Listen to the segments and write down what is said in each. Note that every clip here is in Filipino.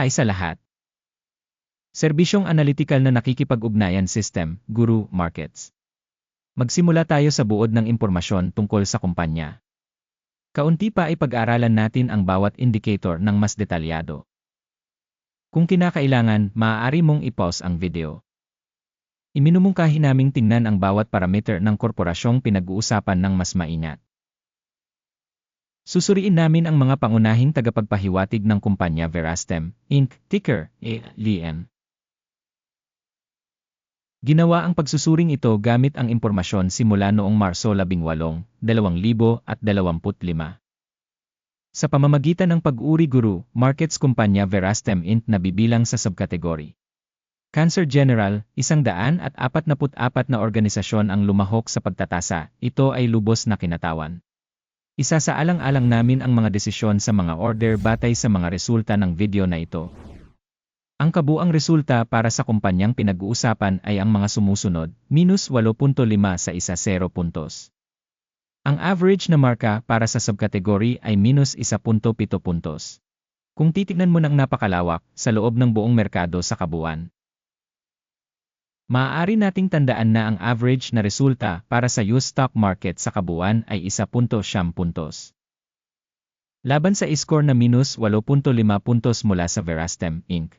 Hi sa lahat. Serbisyong analytical na nakikipag-ugnayan system, Guru Markets. Magsimula tayo sa buod ng impormasyon tungkol sa kumpanya. Kaunti pa ay pag-aralan natin ang bawat indicator ng mas detalyado. Kung kinakailangan, maaari mong i-pause ang video. Iminumungkahi naming tingnan ang bawat parameter ng korporasyong pinag-uusapan ng mas maingat. Susuriin namin ang mga pangunahing tagapagpahiwatig ng kumpanya Verastem, Inc., ticker, ALM. Ginawa ang pagsusuring ito gamit ang impormasyon simula noong Marso 18, 2025. Sa pamamagitan ng pag-uri guru, markets kumpanya Verastem Inc. na bibilang sa subkategory. Cancer General, isang daan at apat na organisasyon ang lumahok sa pagtatasa, ito ay lubos na kinatawan. Isa sa alang-alang namin ang mga desisyon sa mga order batay sa mga resulta ng video na ito. Ang kabuang resulta para sa kumpanyang pinag-uusapan ay ang mga sumusunod, minus 8.5 sa isa 0 puntos. Ang average na marka para sa subkategory ay minus 1.7 puntos. Kung titignan mo ng napakalawak sa loob ng buong merkado sa kabuuan. Maaari nating tandaan na ang average na resulta para sa US stock market sa kabuuan ay 1.7 puntos. Laban sa score na minus 8.5 puntos mula sa Verastem, Inc.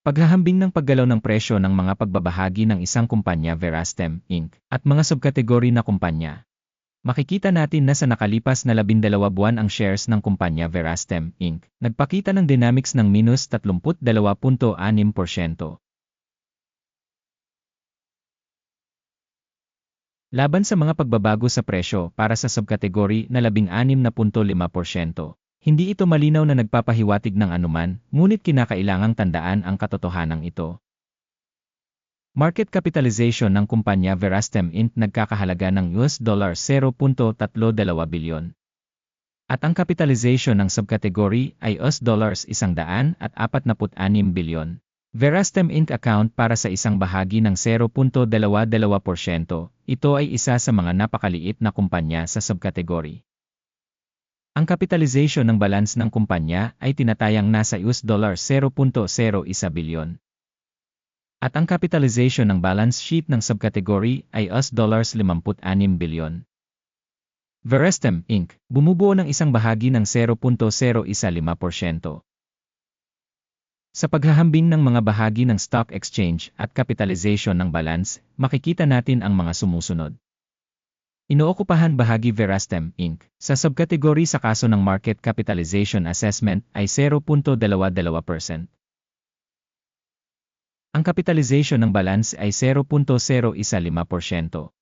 Paghahambing ng paggalaw ng presyo ng mga pagbabahagi ng isang kumpanya Verastem, Inc. at mga subkategory na kumpanya. Makikita natin na sa nakalipas na 12 buwan ang shares ng kumpanya Verastem, Inc. nagpakita ng dynamics ng minus 32.6%. Laban sa mga pagbabago sa presyo para sa subkategory na 16.5%. Hindi ito malinaw na nagpapahiwatig ng anuman, ngunit kinakailangang tandaan ang katotohanan ito. Market capitalization ng kumpanya Verastem Inc. nagkakahalaga ng US dollar 0.32 bilyon. At ang capitalization ng subcategory ay US dollars 146 bilyon. Verastem Inc. account para sa isang bahagi ng 0.22%. Ito ay isa sa mga napakaliit na kumpanya sa subcategory. Ang capitalization ng balance ng kumpanya ay tinatayang nasa US dollar 0.01 bilyon. At ang capitalization ng balance sheet ng subcategory ay US dollars 56 bilyon. Verestem Inc. bumubuo ng isang bahagi ng 0.015%. Sa paghahambing ng mga bahagi ng stock exchange at capitalization ng balance, makikita natin ang mga sumusunod. Inookupahan bahagi Verastem, Inc. sa subkategory sa kaso ng market capitalization assessment ay 0.22%. Ang capitalization ng balance ay 0.015%.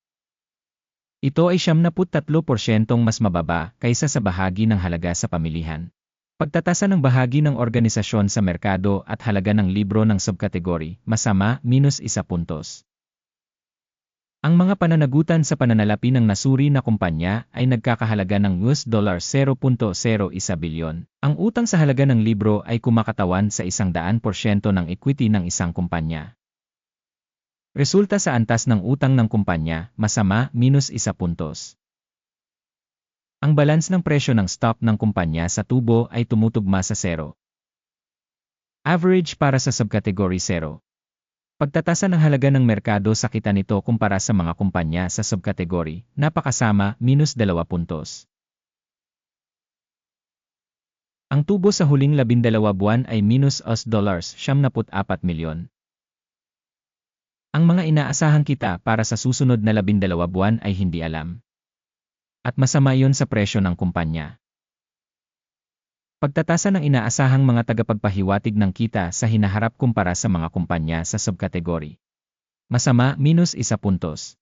Ito ay 73% mas mababa kaysa sa bahagi ng halaga sa pamilihan. Pagtatasa ng bahagi ng organisasyon sa merkado at halaga ng libro ng subkategory, masama, minus isa puntos. Ang mga pananagutan sa pananalapi ng nasuri na kumpanya ay nagkakahalaga ng US dollar 0.01 bilyon. Ang utang sa halaga ng libro ay kumakatawan sa isang daan porsyento ng equity ng isang kumpanya. Resulta sa antas ng utang ng kumpanya, masama, minus isa puntos. Ang balance ng presyo ng stock ng kumpanya sa tubo ay tumutugma sa zero. Average para sa subcategory 0. Pagtatasa ng halaga ng merkado sa kita nito kumpara sa mga kumpanya sa subkategory, napakasama, minus 2 puntos. Ang tubo sa huling 12 buwan ay minus US dollars 74 milyon. Ang mga inaasahang kita para sa susunod na 12 buwan ay hindi alam. At masama yon sa presyo ng kumpanya. Pagtatasa ng inaasahang mga tagapagpahiwatig ng kita sa hinaharap kumpara sa mga kumpanya sa subkategory. Masama, minus isa puntos.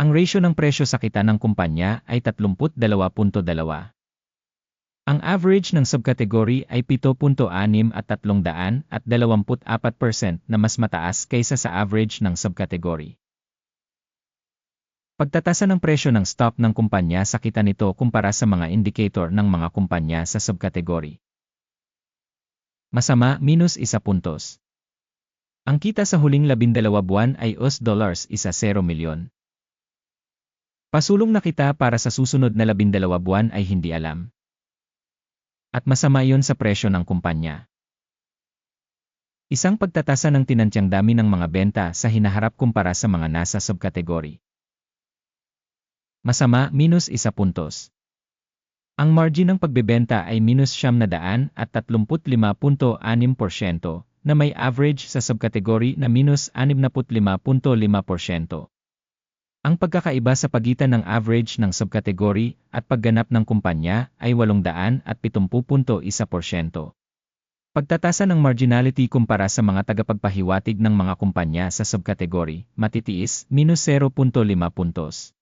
Ang ratio ng presyo sa kita ng kumpanya ay 32.2. Ang average ng subkategory ay 7.6 at 300 at 24% na mas mataas kaysa sa average ng subkategory. Pagtatasa ng presyo ng stock ng kumpanya sa kita nito kumpara sa mga indicator ng mga kumpanya sa subkategory. Masama, minus isa puntos. Ang kita sa huling labindalawa buwan ay US dollars isa 0 milyon. Pasulong na kita para sa susunod na labindalawa buwan ay hindi alam. at masama iyon sa presyo ng kumpanya. Isang pagtatasa ng tinantyang dami ng mga benta sa hinaharap kumpara sa mga nasa subkategory. Masama, minus isa puntos. Ang margin ng pagbebenta ay minus siyam na daan at 35.6% na may average sa subkategory na minus 65.5%. Ang pagkakaiba sa pagitan ng average ng subkategory at pagganap ng kumpanya ay 800 at 70.1%. Pagtatasa ng marginality kumpara sa mga tagapagpahiwatig ng mga kumpanya sa subkategory, matitiis, minus 0.5 puntos.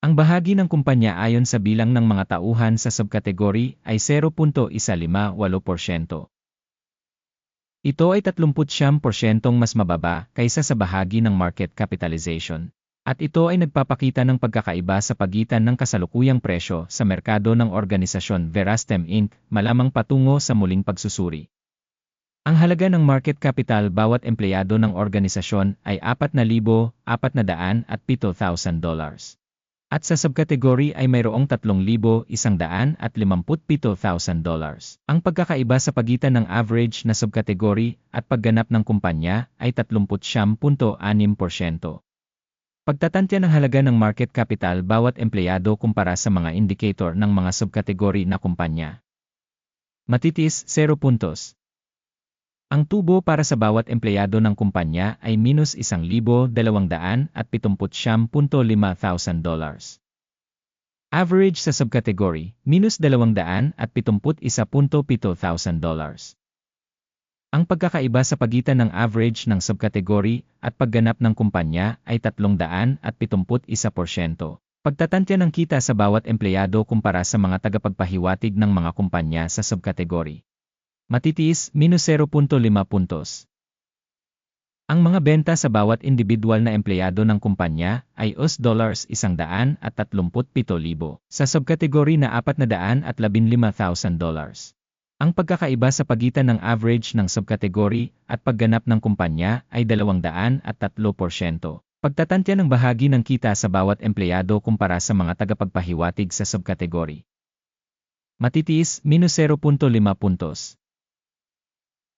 Ang bahagi ng kumpanya ayon sa bilang ng mga tauhan sa subkategory ay 0.158%. Ito ay 30% mas mababa kaysa sa bahagi ng market capitalization. At ito ay nagpapakita ng pagkakaiba sa pagitan ng kasalukuyang presyo sa merkado ng organisasyon Verastem Inc. malamang patungo sa muling pagsusuri. Ang halaga ng market capital bawat empleyado ng organisasyon ay 4,407,000 dollars. At sa subkategory ay mayroong 3,157,000 dollars. Ang pagkakaiba sa pagitan ng average na subkategory at pagganap ng kumpanya ay 30.6%. Pagtatantya ng halaga ng market capital bawat empleyado kumpara sa mga indicator ng mga subkategory na kumpanya. Matitis 0 puntos. Ang tubo para sa bawat empleyado ng kumpanya ay minus 1,270.5 thousand dollars. Average sa subkategory, minus 271.7 thousand dollars. Ang pagkakaiba sa pagitan ng average ng subkategory at pagganap ng kumpanya ay 371%. Pagtatantya ng kita sa bawat empleyado kumpara sa mga tagapagpahiwatig ng mga kumpanya sa subkategory. Matitiis, minus 0.5 puntos. Ang mga benta sa bawat individual na empleyado ng kumpanya ay US dollars 137,000 sa subkategory na 415,000 dollars. Ang pagkakaiba sa pagitan ng average ng subkategory at pagganap ng kumpanya ay 203%. Pagtatantya ng bahagi ng kita sa bawat empleyado kumpara sa mga tagapagpahiwatig sa subkategory. Matitiis, minus 0.5 puntos.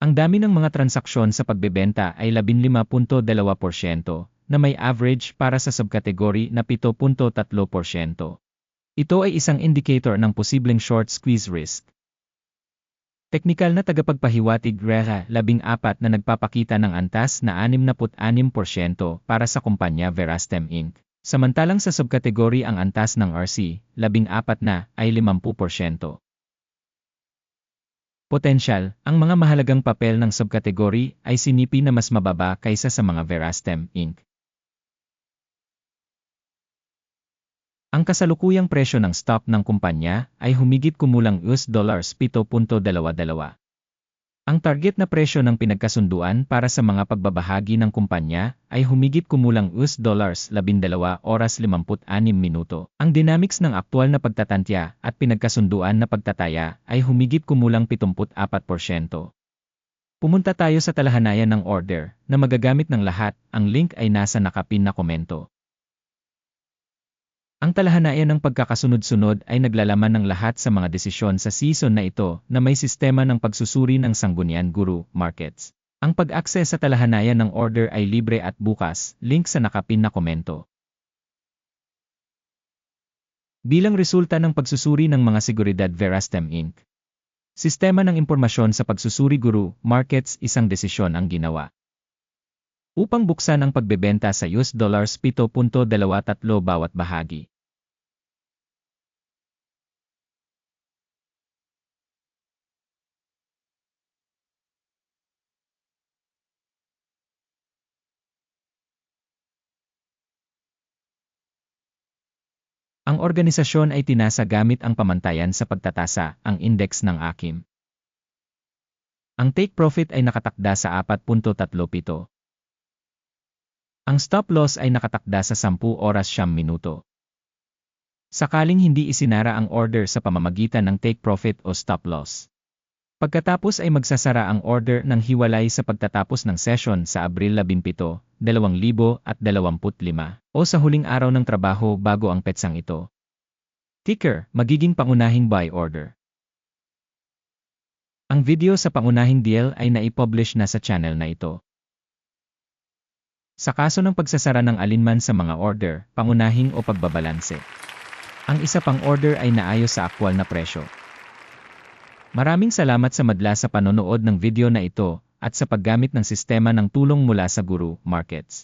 Ang dami ng mga transaksyon sa pagbebenta ay 15.2% na may average para sa subkategory na 7.3%. Ito ay isang indicator ng posibleng short squeeze risk. Teknikal na tagapagpahiwatig REHA 14 na nagpapakita ng antas na 66% para sa kumpanya Verastem Inc. Samantalang sa subkategory ang antas ng RC, 14 na, ay 50%. Potensyal, ang mga mahalagang papel ng subkategory ay sinipi na mas mababa kaysa sa mga Verastem Inc. Ang kasalukuyang presyo ng stock ng kumpanya ay humigit kumulang US dollars 7.22. Ang target na presyo ng pinagkasunduan para sa mga pagbabahagi ng kumpanya ay humigit kumulang US dollars 12 oras 56 minuto. Ang dynamics ng aktual na pagtatantya at pinagkasunduan na pagtataya ay humigit kumulang 74%. Pumunta tayo sa talahanayan ng order na magagamit ng lahat, ang link ay nasa nakapin na komento. Ang talahanayan ng pagkakasunod-sunod ay naglalaman ng lahat sa mga desisyon sa season na ito na may sistema ng pagsusuri ng Sanggunian Guru Markets. Ang pag-access sa talahanayan ng order ay libre at bukas, link sa nakapin na komento. Bilang resulta ng pagsusuri ng mga seguridad Verastem Inc. Sistema ng impormasyon sa pagsusuri guru, markets, isang desisyon ang ginawa. Upang buksan ang pagbebenta sa US dollars 7.23 bawat bahagi. Ang organisasyon ay tinasa gamit ang pamantayan sa pagtatasa, ang index ng AKIM. Ang take profit ay nakatakda sa 4.37. Ang stop loss ay nakatakda sa 10 oras siyam minuto. Sakaling hindi isinara ang order sa pamamagitan ng take profit o stop loss. Pagkatapos ay magsasara ang order ng hiwalay sa pagtatapos ng session sa Abril 17, 2025 o sa huling araw ng trabaho bago ang petsang ito. Ticker, magiging pangunahing buy order. Ang video sa pangunahing deal ay naipublish na sa channel na ito. Sa kaso ng pagsasara ng alinman sa mga order, pangunahing o pagbabalanse. Ang isa pang order ay naayos sa aktwal na presyo. Maraming salamat sa madla sa panonood ng video na ito at sa paggamit ng sistema ng tulong mula sa Guru Markets.